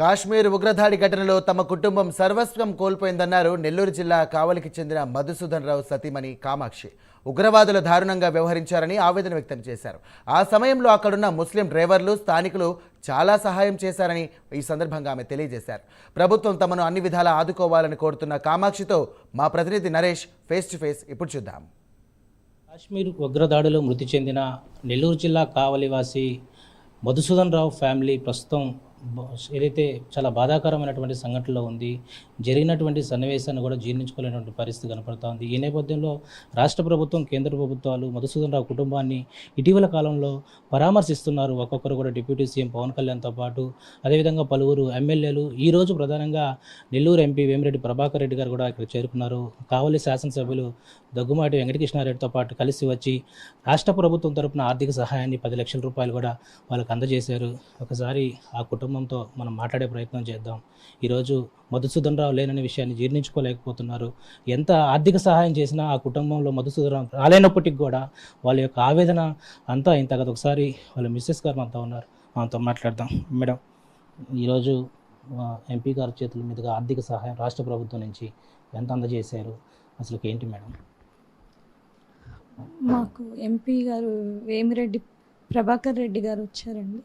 కాశ్మీర్ ఉగ్రదాడి ఘటనలో తమ కుటుంబం సర్వస్వం కోల్పోయిందన్నారు నెల్లూరు జిల్లా కావలికి చెందిన మధుసూదన్ రావు సతీమణి కామాక్షి. ఉగ్రవాదులు దారుణంగా వ్యవహరించారని ఆవేదన వ్యక్తం చేశారు. ఆ సమయంలో అక్కడున్న ముస్లిం డ్రైవర్లు స్థానికులు చాలా సహాయం చేశారని ఈ సందర్భంగా ఆమె తెలియజేశారు. ప్రభుత్వం తమను అన్ని విధాలా ఆదుకోవాలని కోరుతున్న కామాక్షితో మా ప్రతినిధి నరేష్ ఫేస్ టు ఫేస్ ఇప్పుడు చూద్దాం. కాశ్మీర్ ఉగ్రదాడిలో మృతి చెందిన నెల్లూరు జిల్లా కావలివాసి మధుసూదన్ రావు ఫ్యామిలీ ప్రస్తుతం ఏదైతే చాలా బాధాకరమైనటువంటి సంఘటనలో ఉంది జరిగినటువంటి సన్నివేశాన్ని కూడా జీర్ణించుకోలేనటువంటి పరిస్థితి కనపడుతూ ఉంది. ఈ నేపథ్యంలో రాష్ట్ర ప్రభుత్వం కేంద్ర ప్రభుత్వాలు మధుసూదన్ రావు కుటుంబాన్ని ఇటీవల కాలంలో పరామర్శిస్తున్నారు. ఒక్కొక్కరు కూడా డిప్యూటీ సీఎం పవన్ కళ్యాణ్తో పాటు. అదేవిధంగా పలువురు ఎమ్మెల్యేలు ఈ రోజు ప్రధానంగా నెల్లూరు ఎంపీ వేమిరెడ్డి ప్రభాకర్ రెడ్డి గారు కూడా ఇక్కడ చేరుకున్నారు. కావలి శాసనసభ్యులు దగ్గుమాటి వెంకటకృష్ణారెడ్డితో పాటు కలిసి వచ్చి రాష్ట్ర ప్రభుత్వం తరపున ఆర్థిక సహాయాన్ని పది లక్షల రూపాయలు కూడా వాళ్ళకు అందజేశారు. ఒకసారి ఆ కుటుంబంతో మనం మాట్లాడే ప్రయత్నం చేద్దాం. ఈరోజు మధుసూదన్ రావు లేననే విషయాన్ని జీర్ణించుకోలేకపోతున్నారు. ఎంత ఆర్థిక సహాయం చేసినా ఆ కుటుంబంలో మధుసూదన్ రావు రాలేనప్పటికి కూడా వాళ్ళ యొక్క ఆవేదన అంతా ఇంత కదా. ఒకసారి వాళ్ళ మిస్సెస్ గారు మనతో ఉన్నారు. మనతో మాట్లాడదాం. మేడం ఈరోజు ఎంపీ గారి చేతుల మీదుగా ఆర్థిక సహాయం రాష్ట్ర ప్రభుత్వం నుంచి ఎంత అందజేశారు? అసలు ఏంటి మేడం? మాకు ఎంపీ గారు వేమిరెడ్డి ప్రభాకర్ రెడ్డి గారు వచ్చారండి.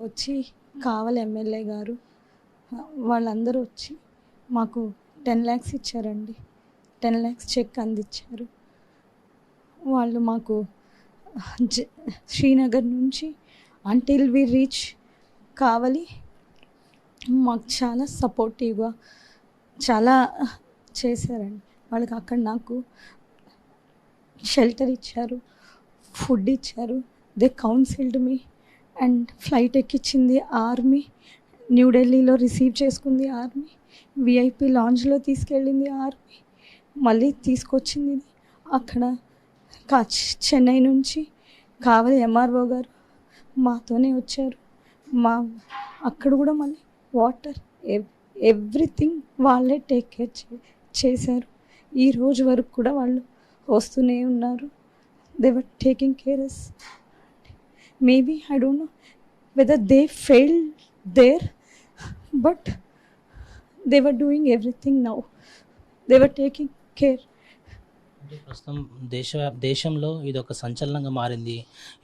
వచ్చి కావాలి ఎమ్మెల్యే గారు. వాళ్ళందరూ వచ్చి మాకు టెన్ ల్యాక్స్ ఇచ్చారండి. టెన్ ల్యాక్స్ చెక్ అందించారు. వాళ్ళు మాకు జ- శ్రీనగర్ నుంచి అంటిల్ వి రీచ్ కావాలి మాకు చాలా సపోర్టివ్గా చాలా చేశారండి. వాళ్ళకి అక్కడ నాకు షెల్టర్ ఇచ్చారు ఫుడ్ ఇచ్చారు. They counselled me and flight ఎక్కించింది army. న్యూఢిల్లీలో రిసీవ్ చేసుకుంది ఆర్మీ. విఐపి లాంజ్లో తీసుకెళ్ళింది ఆర్మీ. మళ్ళీ తీసుకొచ్చింది అక్కడ కా చెన్నై నుంచి కావలి ఎంఆర్ఓ గారు మాతోనే వచ్చారు. మా అక్కడ కూడా మళ్ళీ వాటర్ ఎవ్రీథింగ్ వాళ్ళే టేక్ కేర్ చేశారు. ఈ రోజు వరకు కూడా వాళ్ళు వస్తూనే ఉన్నారు. They were taking care us maybe I don't know whether they fail there but they were doing everything now they were taking care అంటే ప్రస్తుతం దేశ దేశంలో ఇది ఒక సంచలనంగా మారింది.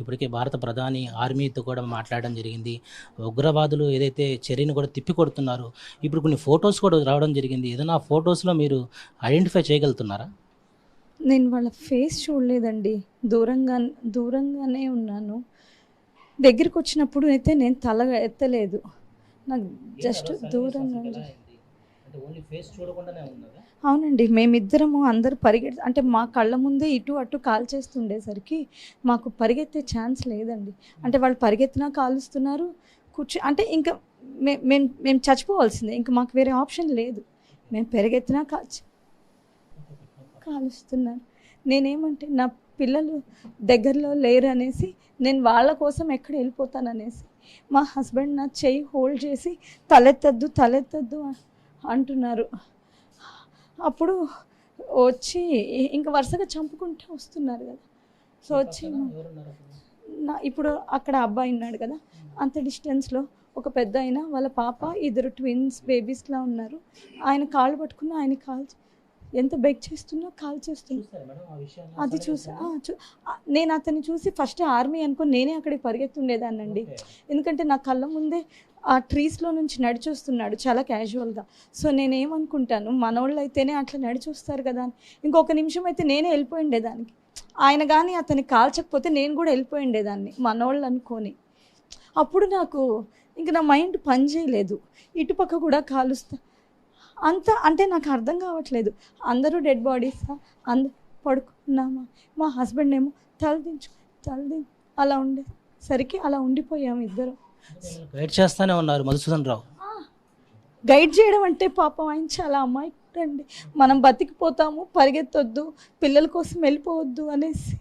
ఇప్పటికే భారత ప్రధాని ఆర్మీతో కూడా మాట్లాడడం జరిగింది. ఉగ్రవాదులు ఏదైతే చర్యను కూడా తిప్పి కొడుతున్నారు ఇప్పుడు కొన్ని ఫొటోస్ కూడా రావడం జరిగింది. ఏదైనా ఫొటోస్లో మీరు ఐడెంటిఫై చేయగలుగుతున్నారా? నేను వాళ్ళ ఫేస్ చూడలేదండి. దూరంగా దూరంగానే ఉన్నాను. దగ్గరికి వచ్చినప్పుడు అయితే నేను తల ఎత్తలేదు. నాకు జస్ట్ ఉన్నదా? అవునండి మేమిద్దరము అందరు పరిగెత్ అంటే మా కళ్ళ ముందే ఇటు అటు కాల్ చేస్తుండేసరికి మాకు పరిగెత్తే ఛాన్స్ లేదండి. అంటే వాళ్ళు పరిగెత్తినా కాలుస్తున్నారు కూర్చో అంటే ఇంకా మే మేము మేము చచ్చిపోవాల్సిందే. ఇంకా మాకు వేరే ఆప్షన్ లేదు. మేము పెరిగెత్తినా కాల్చి కాలుస్తున్నారు. నేనేమంటే నా పిల్లలు దగ్గరలో లేరు అనేసి నేను వాళ్ళ కోసం ఎక్కడ వెళ్ళిపోతాను అనేసి మా హస్బెండ్ నా చెయ్యి హోల్డ్ చేసి తలెత్తద్దు తలెత్తద్దు అంటున్నారు. అప్పుడు వచ్చి ఇంకా వరుసగా చంపుకుంటూ వస్తున్నారు కదా. సో వచ్చి నా ఇప్పుడు అక్కడ అబ్బాయి ఉన్నాడు కదా. అంత డిస్టెన్స్లో ఒక పెద్ద ఆయన వాళ్ళ పాప ఇద్దరు ట్విన్స్ బేబీస్లా ఉన్నారు. ఆయన కాళ్ళు పట్టుకున్న ఆయన కాల్ ఎంత బెగ్ చేస్తున్నా కాల్ చేస్తున్నా. అది చూసి. నేను అతన్ని చూసి ఫస్ట్ ఆర్మీ అనుకుని నేనే అక్కడికి పరిగెత్తుండేదాన్నండి. ఎందుకంటే నా కళ్ళ ముందే ఆ ట్రీస్లో నుంచి నడిచి వస్తున్నాడు చాలా క్యాజువల్గా సో నేనేమనుకుంటాను మనోళ్ళు అయితేనే అట్లా నడిచి వస్తారు కదా అని. ఇంకొక నిమిషం అయితే నేనే వెళ్ళిపోయి ఉండేదానికి ఆయన కానీ అతన్ని కాల్చకపోతే నేను కూడా వెళ్ళిపోయి ఉండేదాన్ని మనోళ్ళు అనుకొని. అప్పుడు నాకు ఇంక నా మైండ్ పని చేయలేదు. ఇటుపక్క కూడా కాలుస్తా అంత అంటే నాకు అర్థం కావట్లేదు. అందరూ డెడ్ బాడీసా అంద పడుకున్నామా? మా హస్బెండ్ ఏమో తలదించు తలది అలా ఉండేసరికి అలా ఉండిపోయాము ఇద్దరు. గైడ్ చేస్తానే ఉన్నారు మధుసూదన్ రావు. గైడ్ చేయడం అంటే పాపం ఆయన చాలా అమాయకుడు అండి. మనం బతికిపోతాము పరిగెత్తొద్దు పిల్లల కోసం వెళ్ళిపోవద్దు అనేసి.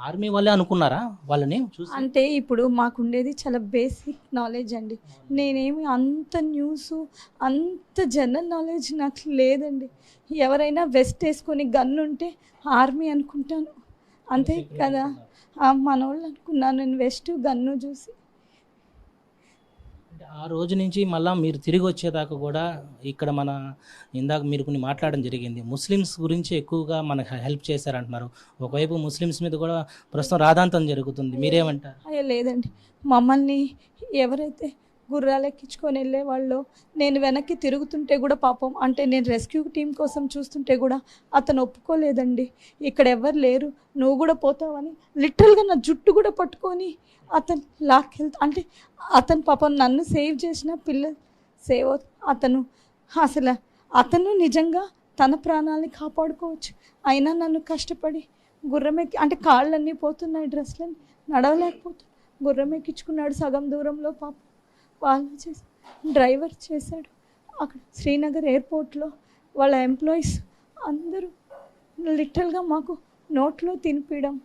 ఆర్మీ వాళ్ళే అనుకున్నారా వాళ్ళని అంటే ఇప్పుడు మాకుండేది చాలా బేసిక్ నాలెడ్జ్ అండి. నేనేమి అంత న్యూస్ అంత జనరల్ నాలెడ్జ్ నాకు లేదండి. ఎవరైనా వెస్ట్ వేసుకొని గన్ ఉంటే ఆర్మీ అనుకుంటాను. అంతే కదా? మనోళ్ళు అనుకున్నాను నేను వెస్ట్ గన్ను చూసి. ఆ రోజు నుంచి మళ్ళీ మీరు తిరిగి వచ్చేదాకా కూడా ఇక్కడ మన ఇందాక మీరు కొన్ని మాట్లాడడం జరిగింది. ముస్లిమ్స్ గురించి ఎక్కువగా మనకు హెల్ప్ చేశారంటున్నారు. ఒకవైపు ముస్లిమ్స్ మీద కూడా ప్రస్తుతం రాధాంతం జరుగుతుంది. మీరేమంటారు? లేదండి. మమ్మల్ని ఎవరైతే గుర్రాలు ఎక్కించుకొని వెళ్ళేవాళ్ళు నేను వెనక్కి తిరుగుతుంటే కూడా పాపం. అంటే నేను రెస్క్యూ టీం కోసం చూస్తుంటే కూడా అతను ఒప్పుకోలేదండి. ఇక్కడ ఎవరు లేరు. నువ్వు కూడా పోతావని లిటరల్గా నా జుట్టు కూడా పట్టుకొని అతను లాక్కెళ్తా అంటే అతను పాపం నన్ను సేవ్ చేసిన పిల్ల సేవ్ అవు- అతను అసలు అతను నిజంగా తన ప్రాణాలని కాపాడుకోవచ్చు. అయినా నన్ను కష్టపడి గుర్రం ఎక్కి అంటే కాళ్ళన్నీ పోతున్నాయి డ్రెస్లన్నీ నడవలేకపోతు గుర్రం ఎక్కించుకున్నాడు సగం దూరంలో పాపం. వాళ్ళు చేసి డ్రైవర్ చేశాడు. అక్కడ శ్రీనగర్ ఎయిర్పోర్ట్లో వాళ్ళ ఎంప్లాయీస్ అందరూ లిటరల్గా మాకు నోట్లో తినిపించడం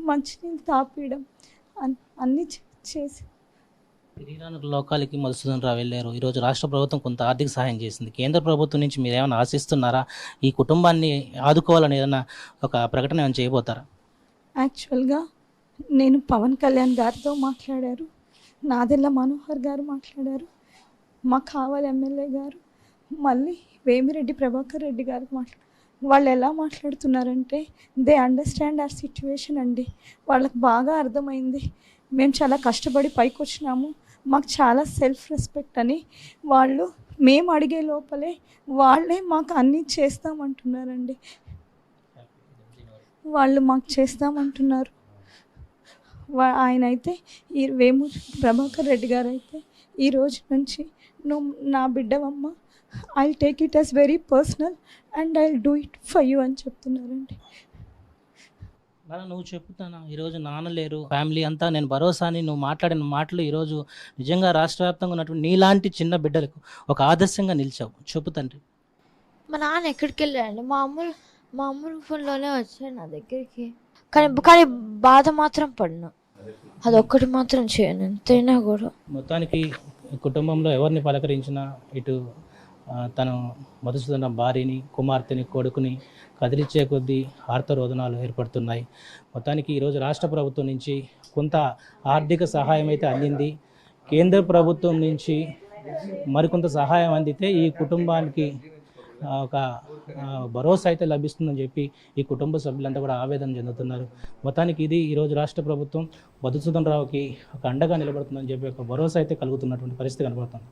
మంచినీళ్ళు తాపియడం అన్- అన్నీ చేసి. తిరిగిరాని లోకాలకి మధుసూదన్ రావు వెళ్ళారు. ఈరోజు రాష్ట్ర ప్రభుత్వం కొంత ఆర్థిక సహాయం చేసింది. కేంద్ర ప్రభుత్వం నుంచి మీరు ఏమైనా ఆశిస్తున్నారా? ఈ కుటుంబాన్ని ఆదుకోవాలని ఏదైనా ఒక ప్రకటన ఏమైనా చేయబోతారా? యాక్చువల్గా నేను పవన్ కళ్యాణ్ గారితో మాట్లాడారు. నాదెల్ల మనోహర్ గారు మాట్లాడారు. మా కావాలి ఎమ్మెల్యే గారు. మళ్ళీ వేమిరెడ్డి ప్రభాకర్ రెడ్డి గారు మాట్లా వాళ్ళు ఎలా మాట్లాడుతున్నారంటే దే అండర్స్టాండ్ ఆర్ సిచ్యువేషన్ అండి. వాళ్ళకి బాగా అర్థమైంది. మేము చాలా కష్టపడి పైకి వచ్చినాము మాకు చాలా సెల్ఫ్ రెస్పెక్ట్ అని వాళ్ళు మేము అడిగే లోపలే వాళ్ళే మాకు అన్నీ చేస్తామంటున్నారండి. వాళ్ళు మాకు చేస్తామంటున్నారు. ఆయన అయితే ఈ వేము ప్రభాకర్ రెడ్డి గారు అయితే ఈ రోజు నుంచి నువ్వు నా బిడ్డవమ్మ I take it as very personal and I do it for you అని చెప్తున్నారండి. నాన్న నువ్వు చెప్తానా ఈరోజు నాన్న లేరు ఫ్యామిలీ అంతా నేను భరోసాని నువ్వు మాట్లాడిన మాటలు ఈరోజు నిజంగా రాష్ట్ర వ్యాప్తంగా ఉన్నటువంటి నీలాంటి చిన్న బిడ్డలకు ఒక ఆదర్శంగా నిలిచావు. చెప్పు తండ్రి. మా నాన్న ఎక్కడికి వెళ్ళాడండి? మా అమ్ములు మా అమ్ముల ఫోన్లోనే వచ్చాడు నా దగ్గరికి. కానీ కానీ బాధ మాత్రం పడినా. అదొక్కటి మాత్రం చేయను. ఎంతైనా కూడా. మొత్తానికి కుటుంబంలో ఎవరిని పలకరించినా ఇటు తను మధుసూదన భార్యని కుమార్తెని కొడుకుని కదిలిచ్చే కొద్దీ ఆర్తరోదనాలు ఏర్పడుతున్నాయి. మొత్తానికి ఈరోజు రాష్ట్ర ప్రభుత్వం నుంచి కొంత ఆర్థిక సహాయం అయితే అందింది. కేంద్ర ప్రభుత్వం నుంచి మరికొంత సహాయం అందితే ఈ కుటుంబానికి ఒక భరోసా అయితే లభిస్తుందని చెప్పి ఈ కుటుంబ సభ్యులంతా కూడా ఆవేదన చెందుతున్నారు. మొత్తానికి ఇది ఈరోజు రాష్ట్ర ప్రభుత్వం మధుసూదన్ రావుకి ఒక అండగా నిలబడుతుందని చెప్పి ఒక భరోసా అయితే కలుగుతున్నటువంటి పరిస్థితి కనబడుతుంది.